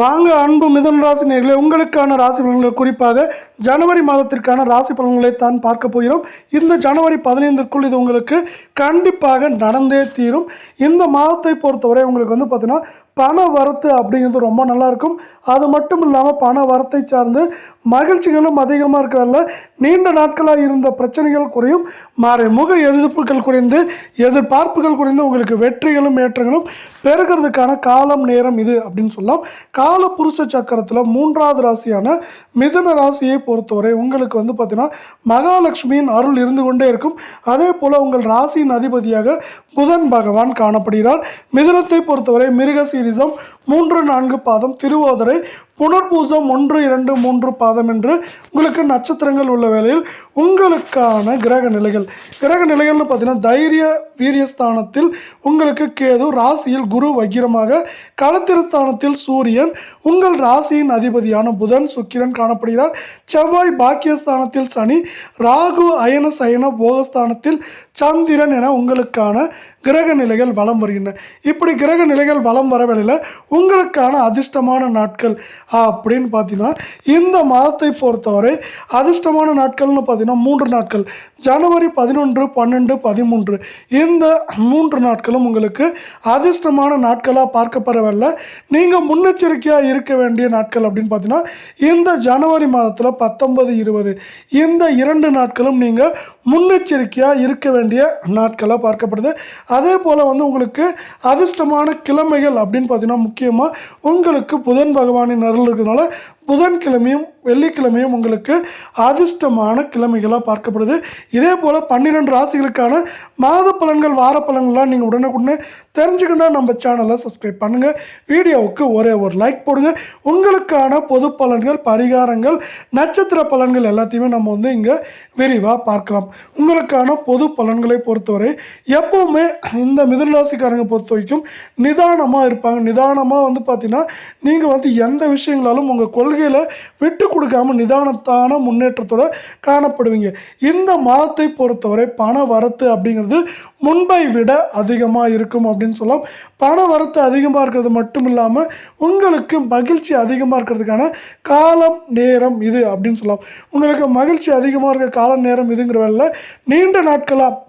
வாங்க அன்பு மிதன் ராசி நேர்களை உங்களுக்கான ராசி பலன்களை குறிப்பாக ஜனவரி மாதத்திற்கான ராசி பலன்களை தான் பார்க்க போகிறோம். இந்த ஜனவரி பதினைந்திற்குள் இது உங்களுக்கு கண்டிப்பாக நடந்தே தீரும். இந்த மாதத்தை பொறுத்தவரை உங்களுக்கு வந்து பார்த்தீங்கன்னா பண வரத்து அப்படிங்கிறது ரொம்ப நல்லா இருக்கும் அது மட்டும் இல்லாமல் பண வரத்தை சார்ந்து மகிழ்ச்சிகளும் அதிகமாக இருக்கிறதால நீண்ட நாட்களாக இருந்த பிரச்சனைகள் குறையும். மறைமுக எதிர்ப்புகள் குறைந்து எதிர்பார்ப்புகள் குறைந்து உங்களுக்கு வெற்றிகளும் ஏற்றங்களும் பெருகிறதுக்கான காலம் நேரம் இது அப்படின்னு சொல்லலாம். கால புருஷ சக்கரத்தில் மூன்றாவது ராசியான மிதுன ராசியை பொறுத்தவரை உங்களுக்கு வந்து பார்த்தீங்கன்னா மகாலட்சுமியின் அருள் இருந்து கொண்டே இருக்கும். அதே போல் உங்கள் ராசியின் அதிபதியாக புதன் பகவான் காணப்படுகிறார். மிதுனத்தை பொறுத்தவரை மிருகசி சீரிசம் மூன்று நான்கு பாதம் திருவோதரை புனர்பூசம் ஒன்று இரண்டு மூன்று பாதம் என்று உங்களுக்கு நட்சத்திரங்கள் உள்ள வேளையில் உங்களுக்கான கிரக நிலைகள். கிரக நிலைகள்னு பார்த்தீங்கன்னா தைரிய வீரியஸ்தானத்தில் உங்களுக்கு கேது ராசியில் குரு வக்கிரமாக களத்திரஸ்தானத்தில் சூரியன் உங்கள் ராசியின் அதிபதியான புதன் சுக்கிரன் காணப்படுகிறார். செவ்வாய் பாக்கியஸ்தானத்தில் சனி ராகு அயன சயன போகஸ்தானத்தில் சந்திரன் என உங்களுக்கான கிரக நிலைகள் வலம் வருகின்றன. இப்படி கிரக நிலைகள் வலம் வர வேளையில் உங்களுக்கான அதிர்ஷ்டமான நாட்கள் அப்படின்னு பார்த்தீங்கன்னா இந்த மாதத்தை பொறுத்தவரை அதிர்ஷ்டமான நாட்கள்னு பார்த்தீங்கன்னா மூன்று நாட்கள். ஜனவரி பதினொன்று பன்னெண்டு பதிமூன்று. இந்த மூன்று நாட்களும் உங்களுக்கு அதிர்ஷ்டமான நாட்களாக பார்க்கப்படவில்லை. நீங்கள் முன்னெச்சரிக்கையாக இருக்க வேண்டிய நாட்கள் அப்படின்னு பார்த்தீங்கன்னா இந்த ஜனவரி மாதத்தில் பத்தொன்பது இருபது. இந்த இரண்டு நாட்களும் நீங்கள் முன்னெச்சரிக்கையாக இருக்க வேண்டிய நாட்களாக பார்க்கப்படுது. அதே போல் வந்து உங்களுக்கு அதிர்ஷ்டமான கிழமைகள் அப்படின்னு பார்த்தீங்கன்னா முக்கியமாக உங்களுக்கு புதன் பகவானின் அருள் இருக்கிறதுனால புதன்கிழமையும் வெள்ளிக்கிழமையும் உங்களுக்கு அதிர்ஷ்டமான கிழமைகளாக பார்க்கப்படுது. இதே போல் பன்னிரெண்டு ராசிகளுக்கான மாத பலன்கள் வார பலன்கள்லாம் நீங்கள் உடனுக்குடனே தெரிஞ்சுக்கணும்னா நம்ம சேனலை சப்ஸ்கிரைப் பண்ணுங்கள் வீடியோவுக்கு ஒரே ஒரு லைக் போடுங்க. உங்களுக்கான பொது பலன்கள் பரிகாரங்கள் நட்சத்திர பலன்கள் எல்லாத்தையுமே நம்ம வந்து இங்கே விரிவாக பார்க்கலாம். உங்களுக்கான பொது பலன்களை பொறுத்தவரை எப்பவுமே இந்த மிதனராசிக்காரங்க பொறுத்த வரைக்கும் நிதானமாக இருப்பாங்க. நிதானமாக வந்து பார்த்தீங்கன்னா நீங்கள் வந்து எந்த விஷயங்களாலும் உங்கள் கொள்கை கொள்கையில் விட்டு கொடுக்காம நிதானத்தான முன்னேற்றத்தோட காணப்படுவீங்க. இந்த மாதத்தை பொறுத்தவரை பண வரத்து அப்படிங்கிறது முன்பை விட அதிகமாக இருக்கும் அப்படின்னு சொல்லலாம். பண வரத்து அதிகமாக இருக்கிறது மட்டும் இல்லாமல் உங்களுக்கு மகிழ்ச்சி அதிகமாக இருக்கிறதுக்கான காலம் நேரம் இது அப்படின்னு சொல்லலாம். உங்களுக்கு மகிழ்ச்சி அதிகமாக இருக்க கால நேரம் இதுங்கிற வேலை நீண்ட நாட்களாக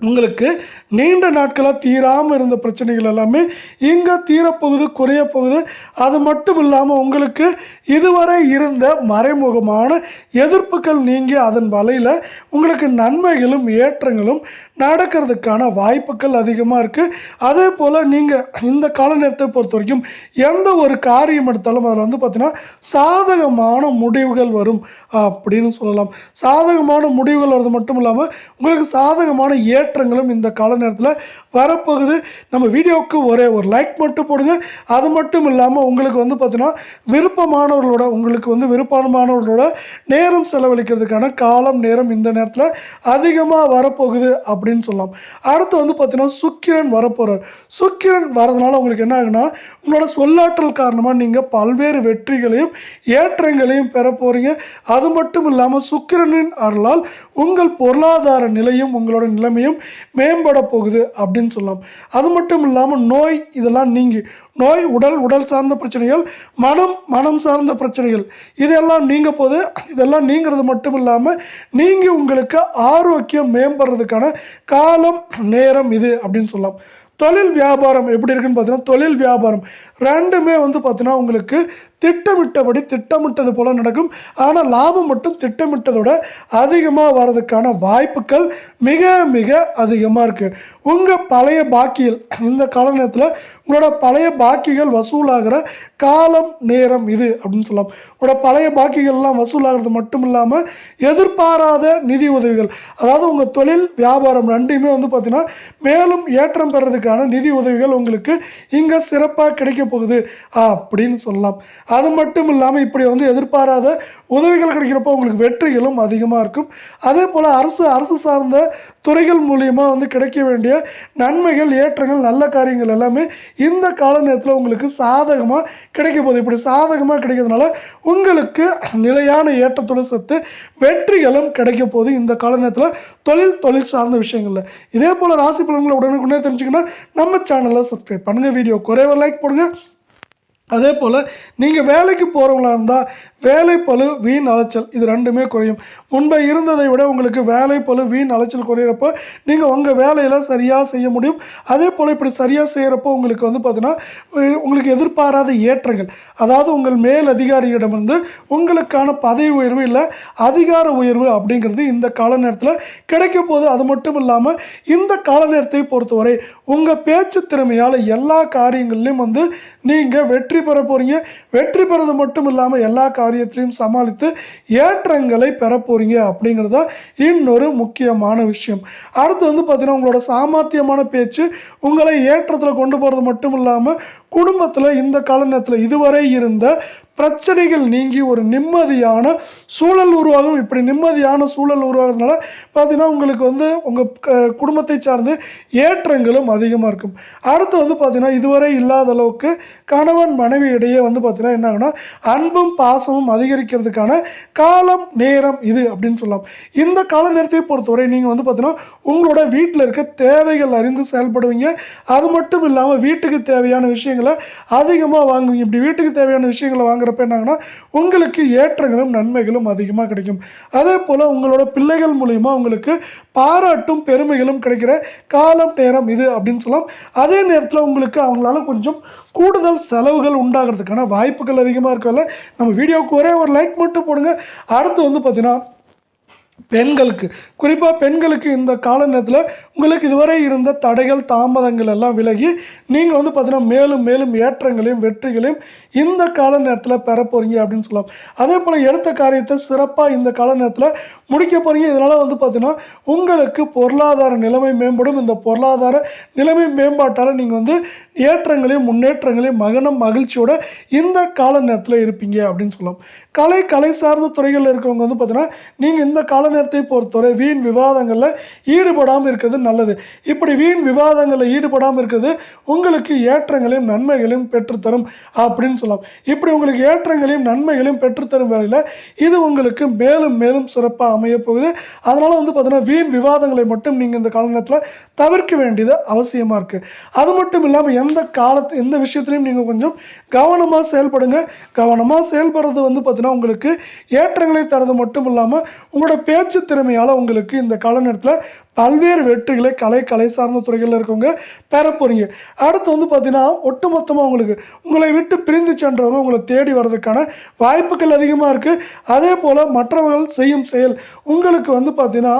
உங்களுக்கு நீண்ட நாட்களாக தீராமல் இருந்த பிரச்சனைகள் எல்லாமே இங்கே தீரப்போகுது குறைய போகுது அது மட்டும் இல்லாமல் உங்களுக்கு இதுவரை இருந்த மறைமுகமான எதிர்ப்புகள் நீங்கி அதன் வலையில் உங்களுக்கு நன்மைகளும் ஏற்றங்களும் நடக்கிறதுக்கான வாய்ப்புகள் அதிகமாக இருக்குது அதே போல் நீங்கள் இந்த கால நேரத்தை பொறுத்த வரைக்கும் எந்த ஒரு காரியம் எடுத்தாலும் அதில் வந்து பார்த்திங்கன்னா சாதகமான முடிவுகள் வரும் அப்படின்னு சொல்லலாம். சாதகமான முடிவுகள் வர்றது மட்டும் இல்லாமல் உங்களுக்கு சாதகமான ஏற்றங்களும் இந்த கால நேரத்தில் வரப்போகுது. நம்ம வீடியோவுக்கு ஒரே ஒரு லைக் மட்டும் போடுங்க. அது மட்டும் இல்லாமல் உங்களுக்கு வந்து பார்த்திங்கன்னா விருப்பமானவர்களோட உங்களுக்கு வந்து விருப்பமானவர்களோட நேரம் செலவழிக்கிறதுக்கான காலம் நேரம் இந்த நேரத்தில் அதிகமாக வரப்போகுது அப்படி அப்படின்னு சொல்லலாம். அடுத்து வந்து பார்த்தீங்கன்னா சுக்கிரன் வரப்போகிறார் சுக்கிரன் வரதுனால உங்களுக்கு என்ன ஆகுனா உங்களோட சொல்லாற்றல் காரணமாக நீங்கள் பல்வேறு வெற்றிகளையும் ஏற்றங்களையும் பெற போகிறீங்க அது மட்டும் இல்லாமல் சுக்கிரனின் அருளால் உங்கள் பொருளாதார நிலையும் உங்களோட நிலைமையும் மேம்பட போகுது அப்படின்னு சொல்லலாம். அது மட்டும் இல்லாமல் நோய் இதெல்லாம் நீங்கள் நோய் உடல் உடல் சார்ந்த பிரச்சனைகள் மனம் மனம் சார்ந்த பிரச்சனைகள். இதெல்லாம் நீங்க போது இதெல்லாம் நீங்கிறது மட்டும் இல்லாமல் நீங்கள் உங்களுக்கு ஆரோக்கியம் மேம்படுறதுக்கான காலம் நேரம் இது அப்படின்னு சொல்லலாம். தொழில் வியாபாரம் எப்படி இருக்குன்னு பார்த்தீங்கன்னா தொழில் வியாபாரம். ரெண்டுமே வந்து பார்த்தீங்கன்னா உங்களுக்கு திட்டமிட்டபடி திட்டமிட்டது போல் நடக்கும். ஆனால் லாபம் மட்டும் திட்டமிட்டதோட அதிகமாக வர்றதுக்கான வாய்ப்புகள் மிக மிக அதிகமாக இருக்குது உங்கள் பழைய பாக்கியில் இந்த கால நேரத்தில் உங்களோட பழைய பாக்கிகள் வசூலாகிற காலம் நேரம் இது அப்படின்னு சொல்லலாம். உங்களோட பழைய பாக்கிகள்லாம் வசூலாகிறது மட்டும் இல்லாமல் எதிர்பாராத நிதி உதவிகள் அதாவது உங்கள் தொழில் வியாபாரம் ரெண்டையுமே வந்து பார்த்தீங்கன்னா மேலும் ஏற்றம் பெறதுக்கான நிதி உதவிகள் உங்களுக்கு இங்கே சிறப்பாக கிடைக்க போகுது அப்படின்னு சொல்லலாம். அது மட்டும் இல்லாமல் இப்படி வந்து எதிர்பாராத உதவிகள் கிடைக்கிறப்போ உங்களுக்கு வெற்றிகளும் அதிகமாக இருக்கும். அதே போல் அரசு அரசு சார்ந்த துறைகள் மூலியமாக வந்து கிடைக்க வேண்டிய நன்மைகள் ஏற்றங்கள் நல்ல காரியங்கள் எல்லாமே இந்த கால நேரத்தில் உங்களுக்கு சாதகமாக கிடைக்க போகுது. இப்படி சாதகமாக கிடைக்கிறதுனால உங்களுக்கு நிலையான ஏற்றத்தோட சத்து வெற்றிகளும் கிடைக்க போகுது இந்த கால நேரத்தில் தொழில் தொழில் சார்ந்த விஷயங்களில். இதே போல் ராசி பலன்களை உடனுக்குடனே தெரிஞ்சுக்கணும் நம்ம சேனலை சப்ஸ்கிரைப் பண்ணுங்கள் வீடியோ குறைவாக லைக் போடுங்க. அதே போல் நீங்கள் வேலைக்கு போகிறவங்களா இருந்தால் வேலை பழு வீண் அலைச்சல் இது ரெண்டுமே குறையும். முன்பை இருந்ததை விட உங்களுக்கு வேலை பழு வீண் அலைச்சல் குறையிறப்போ நீங்கள் உங்கள் வேலையில் சரியாக செய்ய முடியும். அதே போல் இப்படி சரியாக செய்கிறப்போ உங்களுக்கு வந்து பார்த்தீங்கன்னா உங்களுக்கு எதிர்பாராத ஏற்றங்கள். அதாவது உங்கள் மேல் அதிகாரியிடமிருந்து உங்களுக்கான பதவி உயர்வு இல்லை அதிகார உயர்வு அப்படிங்கிறது இந்த கால நேரத்தில் கிடைக்க அது மட்டும் இல்லாமல் இந்த கால நேரத்தை பொறுத்தவரை உங்கள் பேச்சு திறமையால் எல்லா காரியங்கள்லையும் வந்து நீங்கள் வெற்றி பெற போகிறீங்க வெற்றி பெறது மட்டும் இல்லாமல் எல்லா காரியத்திலையும் சமாளித்து ஏற்றங்களை பெற போகிறீங்க அப்படிங்கிறது தான் இன்னொரு முக்கியமான விஷயம். அடுத்து வந்து பார்த்திங்கன்னா உங்களோட சாமர்த்தியமான பேச்சு உங்களை ஏற்றத்தில் கொண்டு போகிறது மட்டும் இல்லாமல் குடும்பத்தில் இந்த கால நேரத்தில் இதுவரை இருந்த பிரச்சனைகள் நீங்கி ஒரு நிம்மதியான சூழல் உருவாகும். இப்படி நிம்மதியான சூழல் உருவாகிறதுனால பார்த்தீங்கன்னா உங்களுக்கு வந்து உங்கள் குடும்பத்தை சார்ந்து ஏற்றங்களும் அதிகமாக இருக்கும். அடுத்து வந்து பார்த்தீங்கன்னா இதுவரை இல்லாத அளவுக்கு கணவன் மனைவி இடையே வந்து பார்த்தீங்கன்னா என்ன ஆகும்னா அன்பும் பாசமும் அதிகரிக்கிறதுக்கான காலம் நேரம் இது அப்படின்னு சொல்லலாம். இந்த கால நேரத்தை பொறுத்தவரை நீங்கள் வந்து பார்த்தீங்கன்னா உங்களோட வீட்டில் இருக்க தேவைகள் அறிந்து செயல்படுவீங்க. அது மட்டும் இல்லாமல் வீட்டுக்கு தேவையான விஷயங்களை அதிகமாக வாங்குவீங்க. இப்படி வீட்டுக்கு தேவையான விஷயங்களை வாங்குறப்ப என்னாங்கன்னா உங்களுக்கு ஏற்றங்களும் நன்மைகளும் அதிகமாக கிடைக்கும். அதே போல் உங்களோட பிள்ளைகள் மூலியமா உங்களுக்கு பாராட்டும் பெருமைகளும் கிடைக்கிற காலம் நேரம் இது அப்படின்னு சொல்லலாம். அதே நேரத்தில் உங்களுக்கு அவங்களால கொஞ்சம் கூடுதல் செலவுகள் உண்டாகிறதுக்கான வாய்ப்புகள் அதிகமாக இருக்கல நம்ம வீடியோவுக்கு ஒரே ஒரு லைக் மட்டும் போடுங்க. அடுத்து வந்து பார்த்தீங்கன்னா பெண்களுக்கு. குறிப்பாக பெண்களுக்கு இந்த கால நேரத்தில் உங்களுக்கு இதுவரை இருந்த தடைகள் தாமதங்கள் எல்லாம் விலகி நீங்கள் வந்து பார்த்தீங்கன்னா மேலும் மேலும் ஏற்றங்களையும் வெற்றிகளையும் இந்த கால நேரத்தில் பெற போகிறீங்க அப்படின்னு சொல்லலாம். அதே போல் எடுத்த காரியத்தை சிறப்பாக இந்த கால நேரத்தில் முடிக்க போகிறீங்க இதனால் வந்து பார்த்தீங்கன்னா உங்களுக்கு பொருளாதார நிலைமை மேம்படும். இந்த பொருளாதார நிலைமை மேம்பாட்டால் நீங்கள் வந்து ஏற்றங்களையும் முன்னேற்றங்களையும் மகனம் மகிழ்ச்சியோட இந்த கால நேரத்தில் இருப்பீங்க அப்படின்னு சொல்லலாம். கலை கலை சார்ந்த துறைகளில் இருக்கவங்க வந்து பார்த்தீங்கன்னா நீங்கள் இந்த கால நேரத்தை பொறுத்தவரை வீண் விவாதங்களில் ஈடுபடாமல் இருக்கிறது நல்லது. இப்படி வீண் விவாதங்களில் ஈடுபடாமல் இருக்கிறது உங்களுக்கு ஏற்றங்களையும் நன்மைகளையும் பெற்றுத்தரும் அப்படின்னு சொல்லலாம். இப்படி உங்களுக்கு ஏற்றங்களையும் நன்மைகளையும் பெற்றுத்தரும் வேலையில் இது உங்களுக்கு மேலும் மேலும் சிறப்பாக அமையப்போகுது அதனால் வந்து பார்த்தீங்கன்னா வீண் விவாதங்களை மட்டும் நீங்கள் இந்த காலகட்டத்தில் தவிர்க்க வேண்டியது அவசியமாக இருக்குது அது மட்டும் இல்லாமல் எந்த காலத்து எந்த விஷயத்துலையும் நீங்கள் கொஞ்சம் கவனமாக செயல்படுங்க. கவனமாக செயல்படுறது வந்து பார்த்தீங்கன்னா உங்களுக்கு ஏற்றங்களை தரது மட்டும் இல்லாமல் உங்களோட பேச்சு திறமையால் உங்களுக்கு இந்த கால நேரத்தில் பல்வேறு வெற்றிகளை கலை கலை சார்ந்த துறைகளில் இருக்கவங்க பெற போகிறீங்க அடுத்து வந்து பார்த்தீங்கன்னா ஒட்டுமொத்தமாக உங்களுக்கு உங்களை விட்டு பிரிந்து சென்றவங்க உங்களை தேடி வர்றதுக்கான வாய்ப்புகள் அதிகமாக இருக்குது அதே போல் மற்றவர்கள் செய்யும் செயல் உங்களுக்கு வந்து பார்த்தீங்கன்னா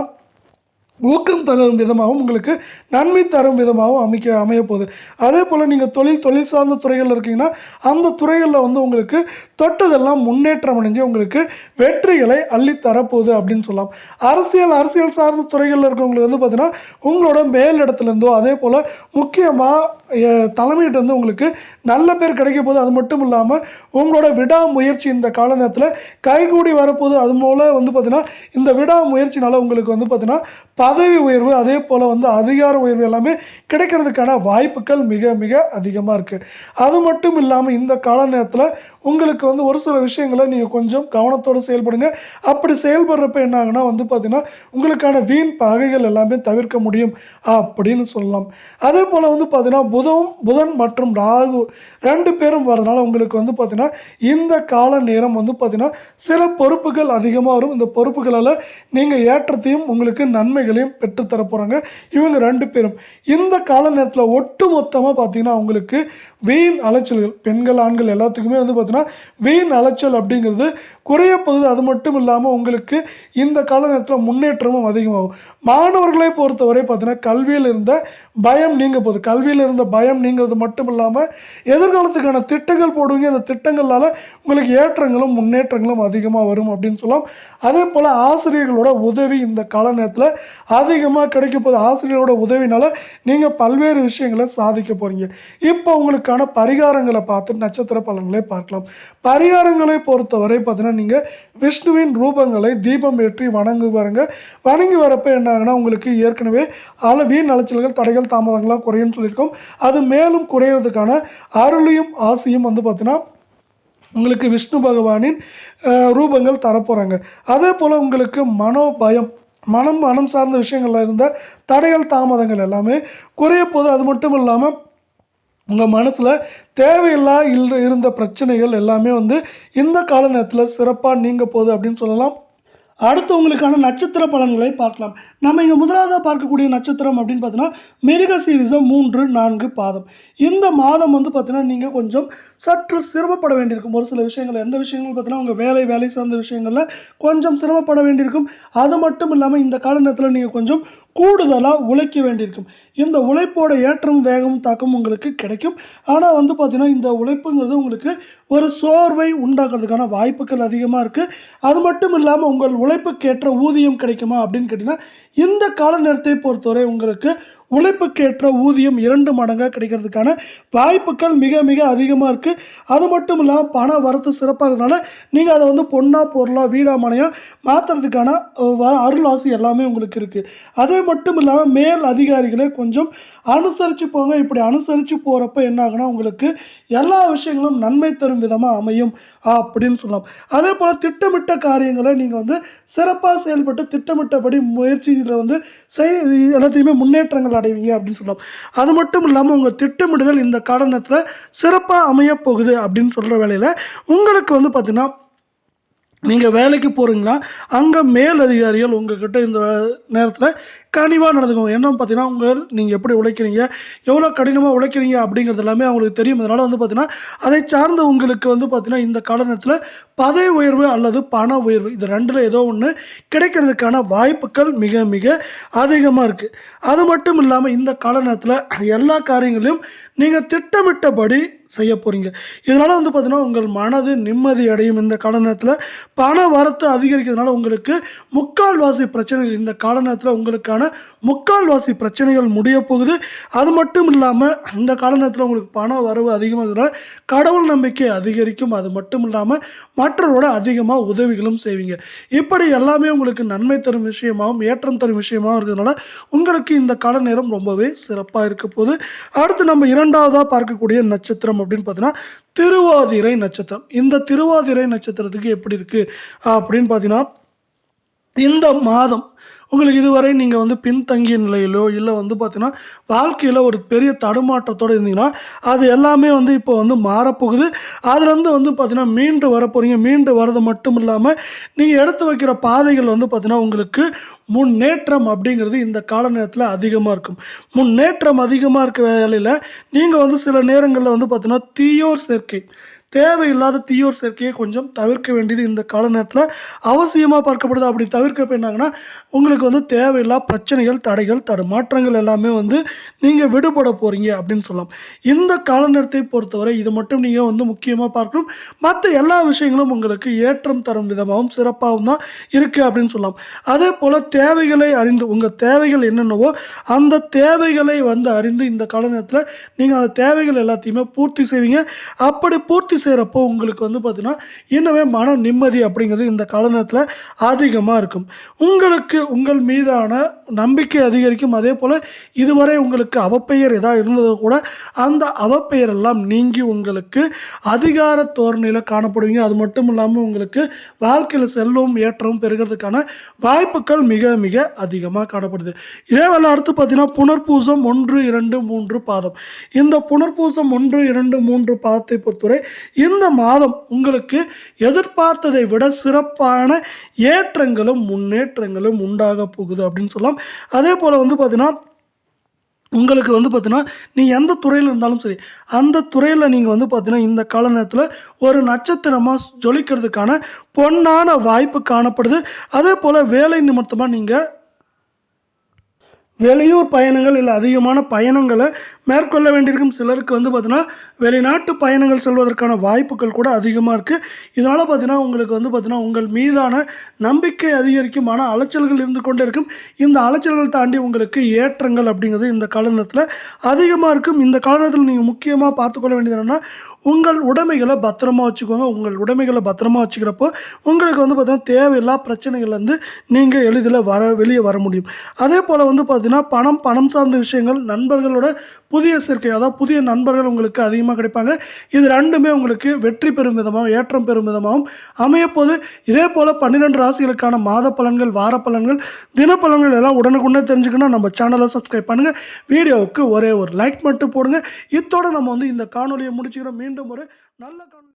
ஊக்கம் தரும் விதமாகவும் உங்களுக்கு நன்மை தரும் விதமாகவும் அமைக்க அமைய போகுது அதே போல் நீங்கள் தொழில் தொழில் சார்ந்த துறைகளில் இருக்கீங்கன்னா அந்த துறைகளில் வந்து உங்களுக்கு தொட்டதெல்லாம் முன்னேற்றம் அடைஞ்சு உங்களுக்கு வெற்றிகளை அள்ளி தரப்போகுது அப்படின்னு சொல்லலாம். அரசியல் அரசியல் சார்ந்த துறைகளில் இருக்கவங்களுக்கு வந்து பார்த்தீங்கன்னா உங்களோட மேல் இடத்துலேருந்தோ அதே போல் முக்கியமாக தலைமையிட்ட வந்து உங்களுக்கு நல்ல பேர் கிடைக்க போது அது மட்டும் இல்லாமல் உங்களோட விடாமுயற்சி இந்த கால நேரத்தில் கைகூடி வரப்போகுது. அது மூலம் வந்து பார்த்தீங்கன்னா இந்த விடாமுயற்சினால உங்களுக்கு வந்து பார்த்தீங்கன்னா பதவி உயர்வு அதே போல் வந்து அதிகார உயர்வு எல்லாமே கிடைக்கிறதுக்கான வாய்ப்புகள் மிக மிக அதிகமாக இருக்குது அது மட்டும் இல்லாமல் இந்த கால நேரத்தில் உங்களுக்கு வந்து ஒரு சில விஷயங்களை நீங்கள் கொஞ்சம் கவனத்தோடு செயல்படுங்க. அப்படி செயல்படுறப்ப என்ன வந்து பார்த்தீங்கன்னா உங்களுக்கான வீண் பகைகள் எல்லாமே தவிர்க்க முடியும் அப்படின்னு சொல்லலாம். அதே போல் வந்து பார்த்தீங்கன்னா புதன் புதன் மற்றும் ராகு ரெண்டு பேரும் வரதுனால உங்களுக்கு வந்து பார்த்தீங்கன்னா இந்த கால நேரம் வந்து பார்த்தீங்கன்னா சில பொறுப்புகள் அதிகமாக வரும். இந்த பொறுப்புகளால் நீங்கள் ஏற்றத்தையும் உங்களுக்கு நன்மைகளையும் பெற்றுத்தர போகிறாங்க இவங்க ரெண்டு பேரும். இந்த கால நேரத்தில் ஒட்டு மொத்தமாக பார்த்தீங்கன்னா உங்களுக்கு வீண் அலைச்சல்கள் பெண்கள் ஆண்கள் எல்லாத்துக்குமே வந்து பார்த்தீங்கன்னா வீண் அலைச்சல் அப்படிங்கிறது குறைய போகுது. அது மட்டும் இல்லாமல் உங்களுக்கு இந்த கால நேரத்தில் முன்னேற்றமும் அதிகமாகும். மாணவர்களை பொறுத்தவரை பார்த்தீங்கன்னா கல்வியில் இருந்த பயம் நீங்க போகுது கல்வியில் இருந்த பயம் நீங்கிறது மட்டும் இல்லாமல் எதிர்காலத்துக்கான திட்டங்கள் போடுவீங்க. அந்த திட்டங்களால் உங்களுக்கு ஏற்றங்களும் முன்னேற்றங்களும் அதிகமாக வரும் அப்படின்னு சொல்லலாம். அதே போல் ஆசிரியர்களோட உதவி இந்த கால நேரத்தில் அதிகமாக கிடைக்க போகுது. ஆசிரியரோட உதவினால நீங்கள் பல்வேறு விஷயங்களை சாதிக்க போகிறீங்க இப்போ உங்களுக்கான பரிகாரங்களை பார்த்து நட்சத்திர பலன்களை பார்க்கலாம். பரிகாரங்களை பொறுத்தவரை பார்த்தீங்கன்னா நீங்கள் விஷ்ணுவின் ரூபங்களை தீபம் ஏற்றி வணங்கு வரங்க வணங்கி வரப்போ என்ன ஆகுனா உங்களுக்கு ஏற்கனவே அள வீண் அலைச்சல்கள் தடைகள் தாமதங்கள்லாம் குறையும்னு சொல்லியிருக்கோம். அது மேலும் குறையிறதுக்கான அருளையும் ஆசையும் வந்து பார்த்தீங்கன்னா உங்களுக்கு விஷ்ணு பகவானின் ரூபங்கள் தரப்போகிறாங்க அதே போல் உங்களுக்கு மனோபயம் மனம் மனம் சார்ந்த விஷயங்கள்ல இருந்த தடைகள் தாமதங்கள் எல்லாமே குறைய போது அது மட்டும் இல்லாமல் உங்கள் மனசில் தேவையில்லா இல் இருந்த பிரச்சனைகள் எல்லாமே வந்து இந்த கால நேரத்தில் சிறப்பாக நீங்க போகுது அப்படின்னு சொல்லலாம். அடுத்து உங்களுக்கான நட்சத்திர பலன்களை பார்க்கலாம். நம்ம இங்கே முதலாவதாக பார்க்கக்கூடிய நட்சத்திரம் அப்படின்னு பார்த்தீங்கன்னா மிருக சீரிசம் மூன்று நான்கு பாதம். இந்த மாதம் வந்து பார்த்தீங்கன்னா நீங்கள் கொஞ்சம் சற்று சிரமப்பட வேண்டியிருக்கும். ஒரு சில விஷயங்கள் எந்த விஷயங்கள் பார்த்தீங்கன்னா உங்கள் வேலை வேலை சார்ந்த விஷயங்களில் கொஞ்சம் சிரமப்பட வேண்டியிருக்கும். அது மட்டும் இல்லாமல் இந்த கால நேரத்தில் நீங்கள் கொஞ்சம் கூடுதலாக உழைக்க வேண்டியிருக்கும். இந்த உழைப்போட ஏற்றம் வேகம் தாக்கம் உங்களுக்கு கிடைக்கும். ஆனால் வந்து பார்த்திங்கன்னா இந்த உழைப்புங்கிறது உங்களுக்கு ஒரு சோர்வை உண்டாக்குறதுக்கான வாய்ப்புகள் அதிகமாக இருக்குது அது மட்டும் இல்லாமல் உங்கள் உழைப்புக்கேற்ற ஊதியம் கிடைக்குமா அப்படின்னு கேட்டிங்கன்னா இந்த கால நேரத்தை பொறுத்தவரை உங்களுக்கு உழைப்புக்கேற்ற ஊதியம் இரண்டு மடங்காக கிடைக்கிறதுக்கான வாய்ப்புகள் மிக மிக அதிகமாக இருக்குது அது மட்டும் இல்லாமல் பண வரத்து சிறப்பாக இருக்கிறதுனால நீங்கள் அதை வந்து பொண்ணா பொருளாக வீடா மனையாக மாற்றுறதுக்கான அருள் ஆசை எல்லாமே உங்களுக்கு இருக்குது அதே மட்டும் இல்லாமல் மேல் அதிகாரிகளை கொஞ்சம் அனுசரித்து போங்க. இப்படி அனுசரித்து போகிறப்ப என்ன ஆகுனா உங்களுக்கு எல்லா விஷயங்களும் நன்மை தரும் விதமாக அமையும் அப்படின்னு சொல்லலாம். அதே போல் திட்டமிட்ட காரியங்களை நீங்கள் வந்து சிறப்பாக செயல்பட்டு திட்டமிட்டபடி முயற்சி அப்படின்ற வந்து செய் எல்லாத்தையுமே முன்னேற்றங்கள் அடைவீங்க அப்படின்னு சொல்லலாம். அது மட்டும் இல்லாமல் உங்கள் திட்டமிடுதல் இந்த காரணத்தில் சிறப்பாக அமையப்போகுது அப்படின்னு சொல்கிற வேலையில் உங்களுக்கு வந்து பார்த்திங்கன்னா நீங்கள் வேலைக்கு போகிறீங்களா அங்கே மேல் அதிகாரிகள் உங்ககிட்ட இந்த நேரத்தில் கனிவாக நடந்துக்கோங்க. என்னன்னு பார்த்தீங்கன்னா உங்கள் நீங்கள் எப்படி உழைக்கிறீங்க எவ்வளோ கடினமாக உழைக்கிறீங்க அப்படிங்கிறது எல்லாமே அவங்களுக்கு தெரியும். அதனால் வந்து பார்த்தீங்கன்னா அதை சார்ந்த உங்களுக்கு வந்து பார்த்தீங்கன்னா இந்த கால நேரத்தில் பதவி உயர்வு அல்லது பண உயர்வு இது ரெண்டில் ஏதோ ஒன்று கிடைக்கிறதுக்கான வாய்ப்புகள் மிக மிக அதிகமாக இருக்குது அது மட்டும் இல்லாமல் இந்த கால நேரத்தில் எல்லா காரியங்களையும் நீங்கள் திட்டமிட்டபடி செய்ய போகிறீங்க இதனால் வந்து பார்த்தீங்கன்னா உங்கள் மனது நிம்மதி அடையும். இந்த கால நேரத்தில் பண வரத்து அதிகரிக்கிறதுனால உங்களுக்கு முக்கால்வாசி பிரச்சனைகள் இந்த கால நேரத்தில் உங்களுக்கான முக்கால்வாசி பிரச்சனைகள் முடிய போகுது. அது மட்டும் இல்லாமல் அந்த காலநேரத்தில் உங்களுக்கு பண வரவு அதிகமாக கடவுள் நம்பிக்கை அதிகரிக்கும். அது மட்டும் இல்லாமல் மற்றவரோட அதிகமாக உதவிகளும் செய்வீங்க. இப்படி எல்லாமே உங்களுக்கு நன்மை தரும் விஷயமாகவும் ஏற்றம் தரும் விஷயமாகவும் இருக்கிறதுனால உங்களுக்கு இந்த கால நேரம் ரொம்பவே சிறப்பாக இருக்க போகுது. அடுத்து நம்ம இரண்டாவதாக பார்க்கக்கூடிய நட்சத்திரம் அப்படின்னு பார்த்தீங்கன்னா திருவாதிரை நட்சத்திரம். இந்த திருவாதிரை நட்சத்திரத்துக்கு எப்படி இருக்கு? அப்படின்னு பார்த்தீங்கன்னா இந்த மாதம் உங்களுக்கு இதுவரை நீங்கள் வந்து பின்தங்கிய நிலையிலோ இல்லை வந்து பார்த்தீங்கன்னா வாழ்க்கையில் ஒரு பெரிய தடுமாற்றத்தோடு இருந்தீங்கன்னா அது எல்லாமே வந்து இப்போ வந்து மாறப்போகுது. அதுலேருந்து வந்து பார்த்தீங்கன்னா மீண்டு வர போகிறீங்க மீண்டு வர்றது மட்டும் இல்லாமல் நீங்கள் எடுத்து வைக்கிற பாதைகள் வந்து பார்த்தீங்கன்னா உங்களுக்கு முன்னேற்றம் அப்படிங்கிறது இந்த கால நேரத்தில் அதிகமாக இருக்கும். முன்னேற்றம் அதிகமாக இருக்க வேலையில் நீங்கள் வந்து சில நேரங்களில் வந்து பார்த்தீங்கன்னா தீயோர் சேர்க்கை. தேவையில்லாத தீயோர் சேர்க்கையை கொஞ்சம் தவிர்க்க வேண்டியது இந்த கால நேரத்தில் அவசியமாக பார்க்கப்படுது. அப்படி தவிர்க்க என்னாங்கன்னா உங்களுக்கு வந்து தேவையில்லா பிரச்சனைகள் தடைகள் தடுமாற்றங்கள் எல்லாமே வந்து நீங்கள் விடுபட போகிறீங்க அப்படின்னு சொல்லலாம். இந்த கால நேரத்தை பொறுத்தவரை இது மட்டும் நீங்கள் வந்து முக்கியமாக பார்க்கணும். மற்ற எல்லா விஷயங்களும் உங்களுக்கு ஏற்றம் தரும் விதமாகவும் சிறப்பாகவும் தான் இருக்குது அப்படின்னு சொல்லலாம். அதே போல் தேவைகளை அறிந்து உங்கள் தேவைகள் என்னென்னவோ அந்த தேவைகளை வந்து அறிந்து இந்த கால நேரத்தில் நீங்கள் அந்த தேவைகள் எல்லாத்தையுமே பூர்த்தி செய்வீங்க. அப்படி பூர்த்தி சேரப்போ உங்களுக்கு வந்து பார்த்தீங்கன்னா இன்னமே மன நிம்மதி அப்படிங்கிறது இந்த காலநேரத்தில் அதிகமாக இருக்கும். உங்களுக்கு உங்கள் மீதான நம்பிக்கை அதிகரிக்கும். அதே போல் இதுவரை உங்களுக்கு அவப்பெயர் எதாக இருந்தது கூட அந்த அவப்பெயர் எல்லாம் நீங்கி உங்களுக்கு அதிகார தோரணையில் காணப்படுவீங்க. அது மட்டும் இல்லாமல் உங்களுக்கு வாழ்க்கையில் செல்லவும் ஏற்றமும் பெறுகிறதுக்கான வாய்ப்புகள் மிக மிக அதிகமாக காணப்படுது. இதே வேலை அடுத்து பார்த்தீங்கன்னா புனர்பூசம் ஒன்று இரண்டு மூன்று பாதம். இந்த புனர்பூசம் ஒன்று இரண்டு மூன்று பாதத்தை பொறுத்தவரை இந்த மாதம் உங்களுக்கு எதிர்பார்த்ததை விட சிறப்பான ஏற்றங்களும் முன்னேற்றங்களும் உண்டாக போகுது அப்படின்னு சொல்லலாம். அதே போல் வந்து பார்த்தீங்கன்னா உங்களுக்கு வந்து பார்த்தீங்கன்னா நீ எந்த துறையில் இருந்தாலும் சரி அந்த துறையில் நீங்கள் வந்து பார்த்தீங்கன்னா இந்த கால நேரத்தில் ஒரு நட்சத்திரமாக ஜொலிக்கிறதுக்கான பொன்னான வாய்ப்பு காணப்படுது. அதே போல் வேலை நிமித்தமாக நீங்கள் வெளியூர் பயணங்கள் இல்லை அதிகமான பயணங்களை மேற்கொள்ள வேண்டியிருக்கும் சிலருக்கு வந்து பார்த்திங்கன்னா வெளிநாட்டு பயணங்கள் செல்வதற்கான வாய்ப்புகள் கூட அதிகமாக இருக்குது இதனால் பார்த்திங்கன்னா உங்களுக்கு வந்து பார்த்திங்கன்னா உங்கள் மீதான நம்பிக்கை அதிகரிக்கும் மன அலைச்சல்கள் இருந்து கொண்டே இருக்கும் இந்த அலைச்சல்கள் தாண்டி உங்களுக்கு ஏற்றங்கள் அப்படிங்கிறது இந்த காலநேரத்தில் அதிகமாக இருக்கும். இந்த காலநிலத்தில் நீங்கள் முக்கியமாக பார்த்துக்கொள்ள வேண்டியது என்னென்னா உங்கள் உடைமைகளை பத்திரமா வச்சுக்கோங்க. உங்கள் உடைமைகளை பத்திரமா வச்சுக்கிறப்போ உங்களுக்கு வந்து பார்த்தீங்கன்னா தேவையில்லா பிரச்சனைகள்லேருந்து நீங்கள் எளிதில் வர வெளியே வர முடியும். அதே போல் வந்து பார்த்தீங்கன்னா பணம் பணம் சார்ந்த விஷயங்கள் நண்பர்களோட புதிய சேர்க்கை அதாவது புதிய நண்பர்கள் உங்களுக்கு அதிகமாக கிடைப்பாங்க. இது ரெண்டுமே உங்களுக்கு வெற்றி பெறும் விதமாகவும் ஏற்றம் பெறும் விதமாகவும் அமையப்போது இதே போல் பன்னிரெண்டு ராசிகளுக்கான மாத பலன்கள் வார பலன்கள் தினப்பலன்கள் எல்லாம் உடனுக்குடனே தெரிஞ்சுக்கணும் நம்ம சேனலை சப்ஸ்கிரைப் பண்ணுங்கள் வீடியோவுக்கு ஒரே ஒரு லைக் மட்டும் போடுங்க. இத்தோடு நம்ம வந்து இந்த காணொலியை முடிச்சுக்கிறோம். மீண்டும் ஒரு நல்ல காணொலி